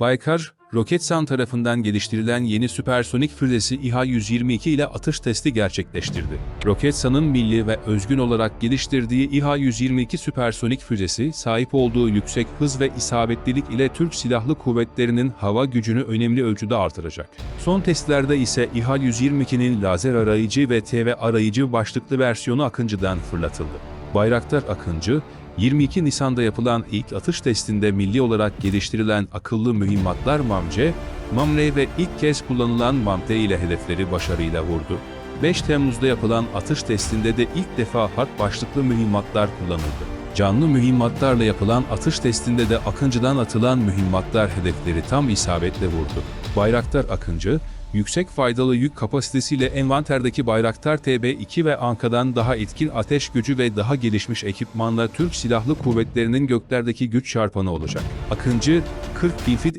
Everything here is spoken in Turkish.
Baykar, Roketsan tarafından geliştirilen yeni süpersonik füzesi İHA-122 ile atış testi gerçekleştirdi. Roketsan'ın milli ve özgün olarak geliştirdiği İHA-122 süpersonik füzesi, sahip olduğu yüksek hız ve isabetlilik ile Türk Silahlı Kuvvetleri'nin hava gücünü önemli ölçüde artıracak. Son testlerde ise İHA-122'nin lazer arayıcı ve TV arayıcı başlıklı versiyonu Akıncı'dan fırlatıldı. Bayraktar Akıncı, 22 Nisan'da yapılan ilk atış testinde milli olarak geliştirilen akıllı mühimmatlar MAMCE, MAMRE ve ilk kez kullanılan MAMTE ile hedefleri başarıyla vurdu. 5 Temmuz'da yapılan atış testinde de ilk defa harp başlıklı mühimmatlar kullanıldı. Canlı mühimmatlarla yapılan atış testinde de Akıncı'dan atılan mühimmatlar hedefleri tam isabetle vurdu. Bayraktar Akıncı, yüksek faydalı yük kapasitesiyle envanterdeki Bayraktar TB2 ve Anka'dan daha etkin ateş gücü ve daha gelişmiş ekipmanla Türk Silahlı Kuvvetleri'nin göklerdeki güç çarpanı olacak. Akıncı, 40 bin fit